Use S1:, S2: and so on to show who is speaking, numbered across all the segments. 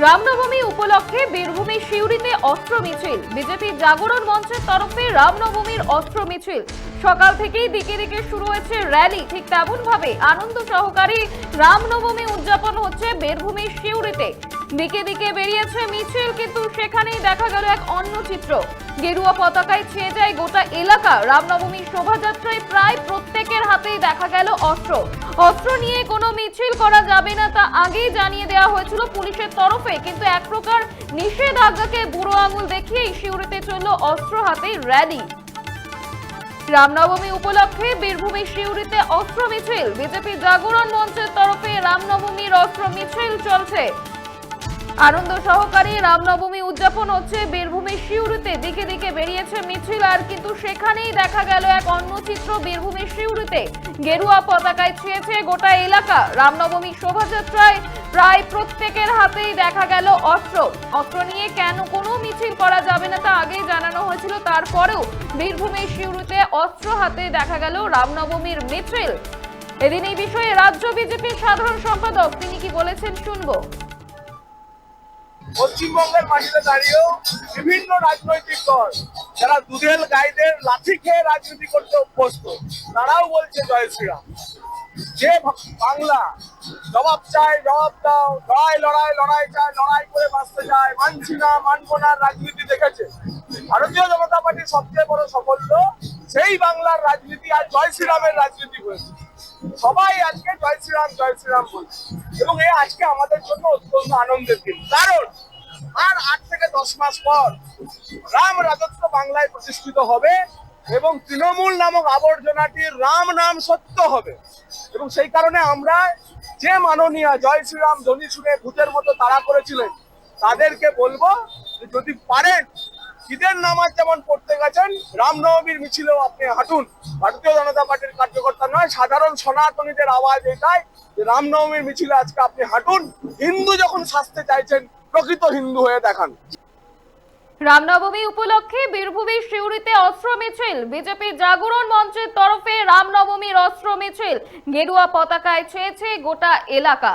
S1: রামনবমী উপলক্ষে বীরভূমে শিউরিতে অস্ত্র মিছিল। বিজেপি জাগরণ মঞ্চের তরফে রামনবমীর অস্ত্র মিছিল। সকাল থেকেই দিকে দিকে শুরু হয়েছে র্যালি। ঠিক তেমন ভাবে আনন্দ সহকারী রামনবমী উদযাপন হচ্ছে বীরভূমের শিউরিতে দিকে দিকে বেরিয়েছে মিছিল, কিন্তু সেখানেই দেখা গেল এক অন্য চিত্র। গেরুয়া পতাকায় ছেয়ে যায় গোটা এলাকা। রামনবমীর শোভাযাত্রায় প্রায় প্রত্যেকের হাতেই দেখা গেল অস্ত্র। অস্ত্র নিয়ে কোনো মিছিল করা যাবে না তা আগেই জানিয়ে দেওয়া হয়েছিল পুলিশের তরফে, কিন্তু এক প্রকার নিষেধাজ্ঞাকে বুড়ো আঙুল দেখিয়েই শিউরিতে চলল অস্ত্র হাতে র্যালি। রামনবমী উপলক্ষে বীরভূমের শিউরিতে অস্ত্র মিছিল। বিজেপি জাগরণ মঞ্চের তরফে রামনবমীর অস্ত্র মিছিল চলছে। আনন্দ সহকারে রামনবমী উদযাপন হচ্ছে। বীরভূমের শিউরিতে দিকে দিকে বেরিয়েছে মিছিল, আর কিন্তু সেখানেই দেখা গেল এক অন্য চিত্র বীরভূমের শিউরিতে। গেরুয়া পতাকায় ছেয়েছে গোটা এলাকা। রামনবমী শোভাযাত্রায় প্রায় প্রত্যেকের হাতেই দেখা গেল অস্ত্র। অস্ত্র নিয়ে কেন কোনো মিছিল করা যাবে না তা আগেই জানানো হয়েছিল। তারপরেও বীরভূমের শিউরিতে অস্ত্র হাতে দেখা গেল রামনবমীর মিছিল। এদিন এই বিষয়ে রাজ্য বিজেপির সাধারণ সম্পাদক তিনি কি বলেছেন শুনব।
S2: পশ্চিমবঙ্গের মাটিতে দাঁড়িয়েও বিভিন্ন রাজনৈতিক দল, যারা দুধেল গাইদের লাঠি খেয়ে রাজনীতি করতে অভ্যস্ত, তারাও বলছে জয় শ্রীরাম। যে বাংলা জবাব চাই জবাব দাও, লড়াই লড়াই লড়াই চায়, লড়াই করে বাঁচতে চায়, মানছি না, মানবো না, রাজনীতি দেখেছে। ভারতীয় জনতা পার্টির সবচেয়ে বড় সাফল্য, সেই বাংলার রাজনীতি আর জয় শ্রীরামের রাজনীতি হয়েছে। সবাই আজকে জয় শ্রীরাম জয় শ্রীরাম বলছে। এবং এই আজকে আমাদের জন্য অত্যন্ত আনন্দের দিন। কারণ আর আট থেকে দশ মাস পর রাম রাজত্ব বাংলায় প্রতিষ্ঠিত হবে এবং তৃণমূল নামক আবর্জনাটির রাম নাম সত্য হবে। এবং সেই কারণে আমরা যে মাননীয় জয় শ্রীরাম ধ্বনি শুনে ভূতের মতো তাড়া করেছিলেন, তাদেরকে বলব যদি পারেন ঈদের নামাজ যেমন পড়তে গেছেন, রামনবমীর মিছিলেও আপনি হাঁটুন। ভারতীয় জনতা পার্টির কার্যকর্তা নয়, সাধারণ সনাতনীদের আওয়াজ এটাই যে রামনবমীর মিছিলে আজকে আপনি হাঁটুন। হিন্দু যখন শাস্তে চাইছেন, প্রকৃত হিন্দু হয়ে দেখান।
S1: রামনবমী উপলক্ষে বীরভূমের শিউরিতে অস্ত্র মিছিল। বিজেপি জাগরণ মঞ্চের তরফে রামনবমীর অস্ত্র মিছিল। গেরুয়া পতাকায় ছেয়েছে গোটা এলাকা।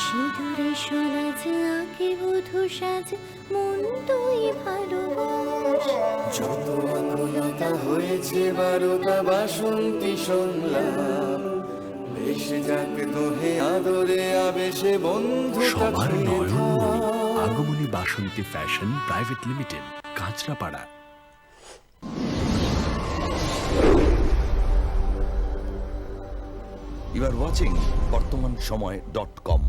S3: সিঁদুরে সরাজ আঁকে বধু সাজ মন তুই ভালোবাস।
S4: যত আকুলতা হয়েছে বারোটা বাসন্তী সংলাপ। ভেসে যাক দোহে আদরে আবেশে বন্ধু
S5: সবার নয়নমণি Agomoni Basanti fashion private limited Kanchrapara.
S6: You are watching বর্তমান সময় ডট কম